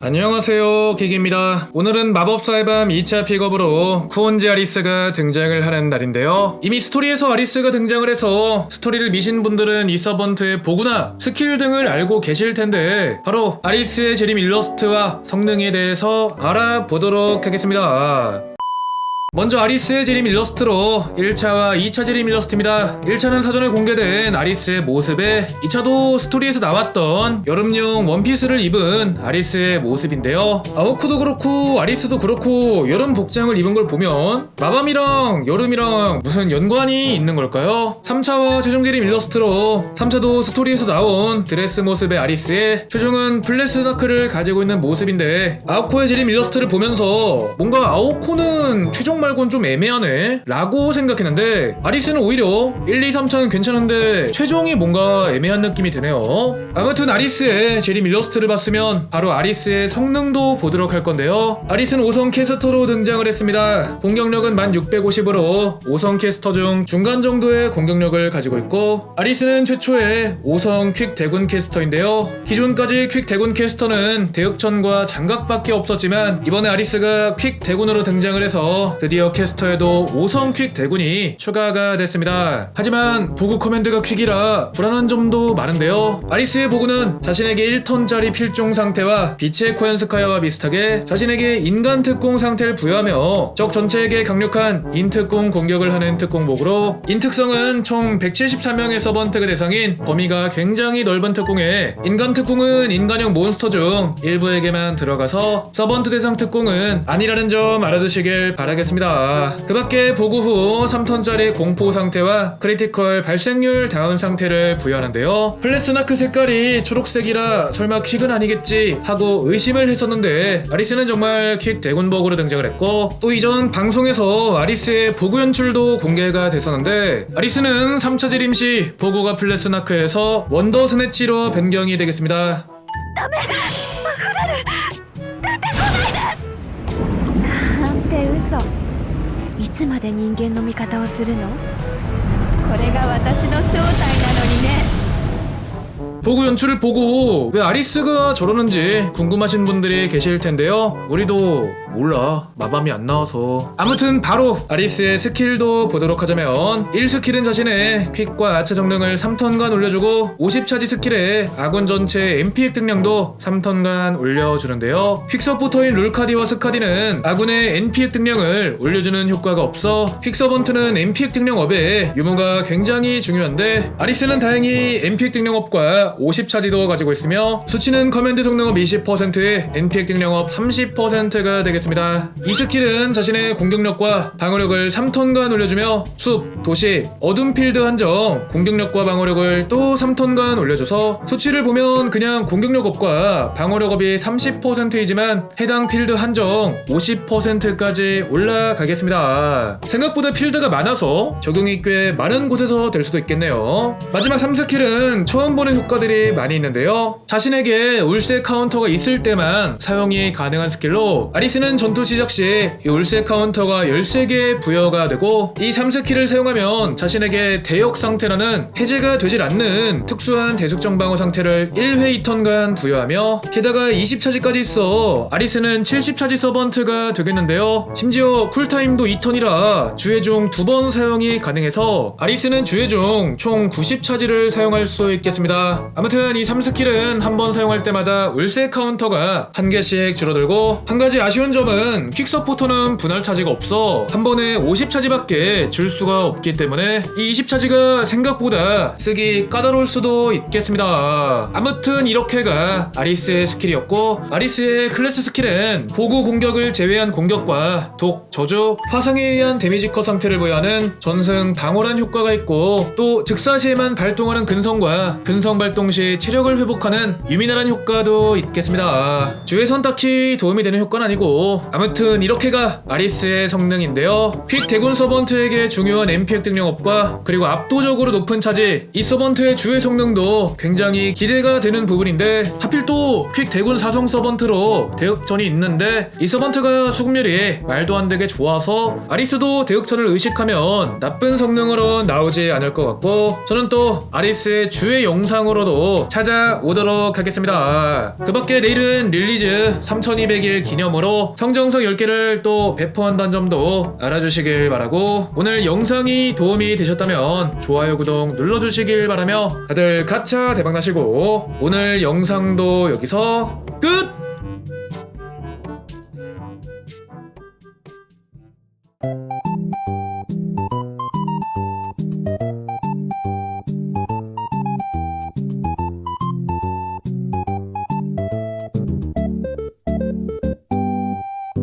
안녕하세요 기기입니다. 오늘은 마법사의 밤 2차 픽업으로 쿠온지 아리스가 등장을 하는 날인데요. 이미 스토리에서 아리스가 등장을 해서 스토리를 미신 분들은 이 서번트의 보구나 스킬 등을 알고 계실 텐데 바로 아리스의 재림 일러스트와 성능에 대해서 알아보도록 하겠습니다 먼저 아리스의 재림 일러스트로 1차와 2차 재림 일러스트입니다. 1차는 사전에 공개된 아리스의 모습에 2차도 스토리에서 나왔던 여름용 원피스를 입은 아리스의 모습인데요. 아오크도 그렇고 아리스도 그렇고 여름 복장을 입은 걸 보면 마밤이랑 여름이랑 무슨 연관이 있는 걸까요? 3차와 최종 재림 일러스트로 3차도 스토리에서 나온 드레스 모습의 아리스의 최종은 플래스나크를 가지고 있는 모습인데 아오코의 재림 일러스트를 보면서 뭔가 아오코는 최종 말곤 좀 애매하네 라고 생각했는데 아리스는 오히려 1, 2, 3차는 괜찮은데 최종이 뭔가 애매한 느낌이 드네요. 아무튼 아리스의 재림 일러스트를 봤으면 바로 아리스의 성능도 보도록 할 건데요. 아리스는 5성 캐스터로 등장을 했습니다. 공격력은 1650으로 5성 캐스터 중 중간 정도의 공격력을 가지고 있고 아리스는 최초의 5성 퀵 대군 캐스터인데요. 기존까지 퀵 대군 캐스터는 대역천과 장갑밖에 없었지만 이번에 아리스가 퀵 대군으로 등장을 해서 드디어 캐스터에도 5성 퀵 대군이 추가가 됐습니다 하지만 보구 커맨드가 퀵이라 불안한 점도 많은데요 아리스의 보구는 자신에게 1턴짜리 필종 상태와 빛의 코엔스카야와 비슷하게 자신에게 인간 특공 상태를 부여하며 적 전체에게 강력한 인특공 공격을 하는 특공복으로 인특성은 총 173명의 서번트가 대상인 범위가 굉장히 넓은 특공에 인간 특공은 인간형 몬스터 중 일부에게만 들어가서 서번트 대상 특공은 아니라는 점 알아두시길 바라겠습니다. 있습니다. 그 밖에 보고 후 3톤짜리 공포 상태와 크리티컬 발생률 다운 상태를 부여하는데요. 플래스나크 색깔이 초록색이라 설마 퀵은 아니겠지 하고 의심을 했었는데 아리스는 정말 퀵 대군버그로 등장을 했고 또 이전 방송에서 아리스의 보구 연출도 공개가 됐었는데 아리스는 3차 재림 시 보고가 플래스나크에서 원더 스네치로 변경이 되겠습니다. 안 いつまで人間の味方をするのこれが私の正体なのにね 보구 연출을 보고 왜 아리스가 저러는지 궁금하신 분들이 계실 텐데요. 우리도 몰라. 마밤이 안 나와서. 아무튼 바로 아리스의 스킬도 보도록 하자면 1스킬은 자신의 퀵과 아차 정능을 3턴간 올려주고 50차지 스킬에 아군 전체 MP 획득량도 3턴간 올려주는데요. 퀵 서포터인 룰카디와 스카디는 아군의 NP 획득량을 올려주는 효과가 없어 퀵 서번트는 MP 획득량 업에 유무가 굉장히 중요한데 아리스는 다행히 MP 획득량 업과 50차지도 가지고 있으며 수치는 커맨드 성능업 20%에 NP 획득량 업 30%가 되 겠습니다. 이 스킬은 자신의 공격력과 방어력을 3턴간 올려주며 숲, 도시, 어둠 필드 한정, 공격력과 방어력을 또 3턴간 올려줘서 수치를 보면 그냥 공격력 업과 방어력 업이 30%이지만 해당 필드 한정 50%까지 올라가겠습니다. 생각보다 필드가 많아서 적용이 꽤 많은 곳에서 될 수도 있겠네요. 마지막 3스킬은 처음 보는 효과들이 많이 있는데요. 자신에게 울세 카운터가 있을 때만 사용이 가능한 스킬로 아리스는 전투 시작 시이 울세 카운터가 13개 부여가 되고 이 3스킬을 사용하면 자신에게 대역 상태라는 해제가 되질 않는 특수한 대숙정 방어 상태를 1회 2턴간 부여하며 게다가 20차지까지 있어 아리스는 70차지 서번트가 되겠는데요. 심지어 쿨타임도 2턴이라 주회 중 두 번 사용이 가능해서 아리스는 주회 중 총 90차지를 사용할 수 있겠습니다. 아무튼 이 3스킬은 한 번 사용할 때마다 울세 카운터가 한 개씩 줄어들고 한 가지 아쉬운 점은 퀵 서포터는 분할 차지가 없어 한 번에 50차지밖에 줄 수가 없기 때문에 이 20차지가 생각보다 쓰기 까다로울 수도 있겠습니다. 아무튼 이렇게가 아리스의 스킬이었고 아리스의 클래스 스킬은 보구 공격을 제외한 공격과 독, 저주, 화상에 의한 데미지 컷 상태를 부여하는 전승 방어란 효과가 있고 또 즉사 시에만 발동하는 근성과 근성 발동 시 체력을 회복하는 유미나란 효과도 있겠습니다. 주에선 딱히 도움이 되는 효과는 아니고 아무튼 이렇게가 아리스의 성능인데요. 퀵 대군 서번트에게 중요한 MP 획득 영업과 그리고 압도적으로 높은 차지 이 서번트의 주의 성능도 굉장히 기대가 되는 부분인데 하필 또 퀵 대군 사성 서번트로 대역전이 있는데 이 서번트가 수급률이 말도 안 되게 좋아서 아리스도 대역전을 의식하면 나쁜 성능으로 나오지 않을 것 같고 저는 또 아리스의 주의 영상으로도 찾아오도록 하겠습니다. 그 밖에 내일은 릴리즈 3200일 기념으로 성정석 10개를 또 배포한다는 점도 알아주시길 바라고 오늘 영상이 도움이 되셨다면 좋아요 구독 눌러주시길 바라며 다들 가차 대박나시고 오늘 영상도 여기서 끝!